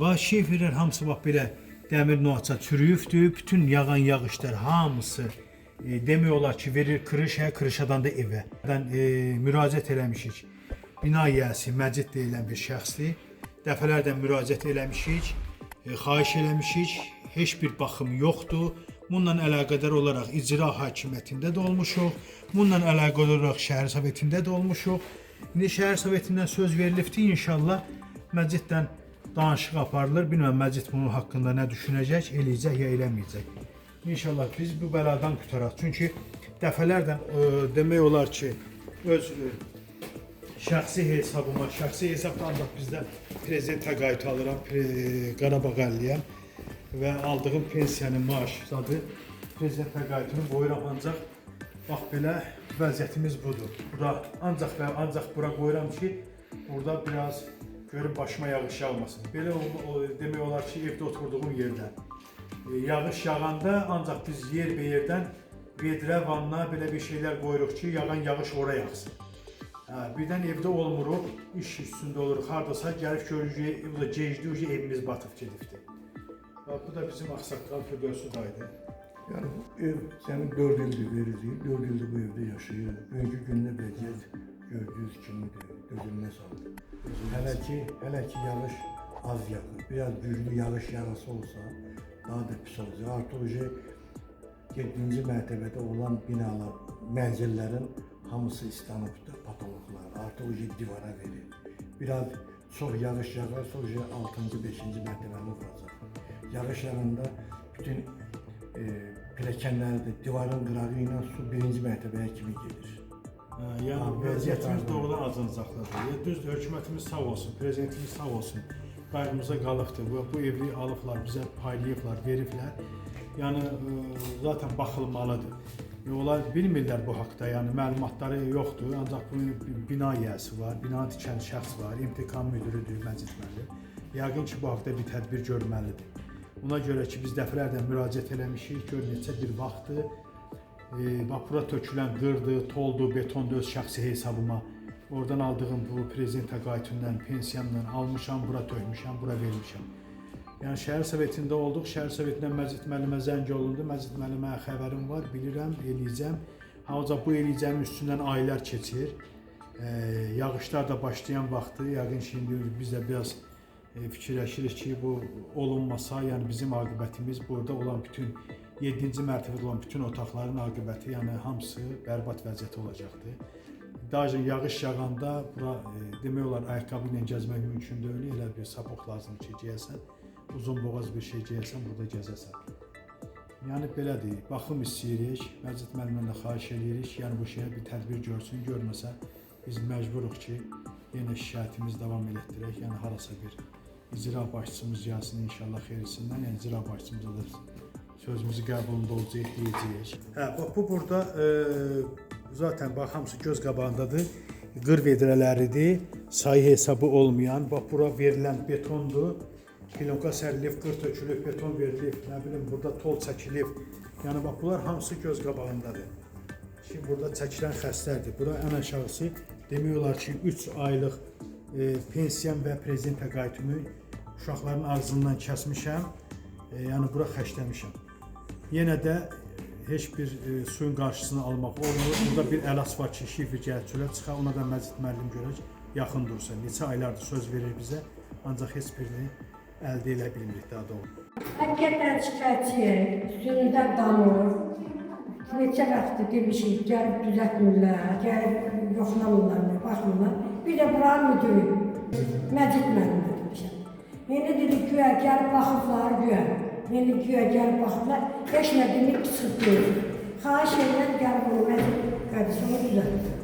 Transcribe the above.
bax şifrlər hamısı bax belə dəmir noaça çürüyübdür. Bütün yağan yağışlar hamısı e, demək olar ki, verir kırışa, kırışadan da evə. Dən e, müraciət eləmişik. Bina yiyəsi Məcid deyilən bir şəxsdir. Dəfələrlə müraciət eləmişik, e, xahiş eləmişik. Heç bir baxım yoxdur. Bununla əlaqədar olaraq icra hakimiyyətində də olmuşuq. Bununla əlaqədar olaraq şəhər sovetində də olmuşuq. İndi şəhər sovetindən söz verilibdi inşallah Məciddən danışıq aparılır. Bilməm Məcid bunun haqqında nə düşünəcək, eləyəcək ya eləməyəcək. İnşallah biz bu bəladan qurtaraq. Çünki dəfələrlə e, demək olar ki, öz e, şəxsi hesabıma, şəxsi hesabda ancaq bizdən prezident təqaüd alıram, pre, Qarabağ əlliyəm və aldığım pensiyanın maaş zadı prezident təqaüdünü qoyuram ancaq bax belə vəziyyətimiz budur. Bura ancaq və ancaq bura qoyuram ki, burada biraz görüm başıma yağış yağmasın. Belə o, demək olar ki, evdə oturduğum yerdən e, yağış yağanda ancaq biz yer be yerdən vedrə, vanna belə bir şeylər qoyuruq ki, yağan yağış ora yağsın. Hə, birdən evdə olmuruq, iş üstündə oluruq. Hardasa gəlib görürük, ki, da gecdi, evimiz batıb gedibdi. Bu da bizim ağsaqqal Firdevsu daydı. Yani ev senin dört yıldır verildi, dört yıldır bu evde yaşıyor. Bugünkü günde vəziyyət gördüğünüz kimidir, gözümüne saldı. Hele ki, hele ki yağış az yağır, biraz güçlü yağış yağısı olsa daha da pis olacak. Şey 7. mərtəbədə olan binalar, mənzillərin hamısı islanıbdır, patologlar. O şey divara verir. Biraz çox yağış yağarsa o şey 6. 5. mərtəbəni. Yağış yağanda bütün e, pilləkənlərdə divarın qırağı su birinci mərtəbəyə kimi gedir. Yəni vəziyyətimiz vəziyyət doğrudan acınacaqlıdır. Ya düz hökumətimiz sağ olsun, prezidentimiz sağ olsun. Qayğımıza qalıbdır. Bu, bu evi alıblar, bizə paylayıblar, veriblər. Yəni ə, zaten baxılmalıdır. E, Onlar bilmirlər bu haqqda, yəni məlumatları yoxdur. Ancaq bunun bina yiyəsi var, bina tikən şəxs var, imtahan müdürüdür Məcid müəllim. Yəqin ki, bu haqqda bir tədbir görməlidir. Ona görə ki, biz dəfələrlə müraciət eləmişik, gör neçə bir vaxtdır e, bax bura tökülən qırdı, toldu, betondu öz şəxsi hesabıma. Oradan aldığım bu prezident təqaüdündən, pensiyamdan almışam, bura tökmüşəm, bura vermişəm. Yəni şəhər sovetində olduq, şəhər sovetindən Məzid müəllimə zəng olundu. Məzid müəllimə xəbərim var, bilirəm, eləyəcəm. Halıca bu eləyəcəmin üstündən aylar keçir. E, yağışlar da başlayan vaxtı, yəqin şimdi biz də biraz fikirləşirik ki, bu olunmasa, yəni bizim aqibətimiz burada olan bütün 7-ci mərtəbədə olan bütün otaqların aqibəti, yəni hamısı bərbad vəziyyətdə olacaqdır. Dajən yağış yağanda bura e, demək olar ayaqqabı ilə gəzmək mümkün deyil. Elə bir sapıq lazımdır ki, geyəsən. Uzun boğaz bir şey geyəsən, burada gəzəsən. Yəni belədir. Baxım istəyirik. Məcid müəllimdən də xahiş edirik. Yəni bu şeyə bir tədbir görsün, görməsə biz məcburuq ki, yenə şikayətimiz davam elətdirək. Yəni harasa bir icra başçımız gəlsin inşallah xeyrisindən. Yəni icra başçımıza da sözümüzü qəbulunda olacaq, deyəcəyik. Hə, bax bu burada e, zaten bax hamısı göz qabağındadır. Qır vedrələridir. Sayı hesabı olmayan. Bax bura verilən betondur. Pilonka sərilib, qır tökülüb, beton verilib, nə bilim burada tol çəkilib. Yəni bax bunlar hamısı göz qabağındadır. Şimdi burada çəkilən xəstlərdir. Bura ən aşağısı demək olar ki 3 aylıq e, pensiyam və prezident təqaüdümü uşaqların ağzından kəsmişəm. E, yəni bura xəşləmişəm. Yenə də heç bir e, suyun qarşısını almaq olmur. Burada bir əlac var ki, şifr gəlib çıxa, ona da Məzid müəllim görək yaxın dursa. Neçə aylardır söz verir bizə, ancaq heç birini əldə edə bilmirik daha doğru. Həqiqətən şikayətçiyik, üstündə damır. Neçə vaxtdır demişik, gəlib düzəltmirlər, gəlib yoxlamırlar, baxmırlar. Bir də buranın müdürü, Məcid müəllimə demişəm. Yeni dedi güya gəlib baxıblar, güya. Yeni güya gəlib baxıblar, heç nə demir, çıxıb deyil. Xahiş edirəm, gəlib bunu Məcid qardaşımı düzəlt.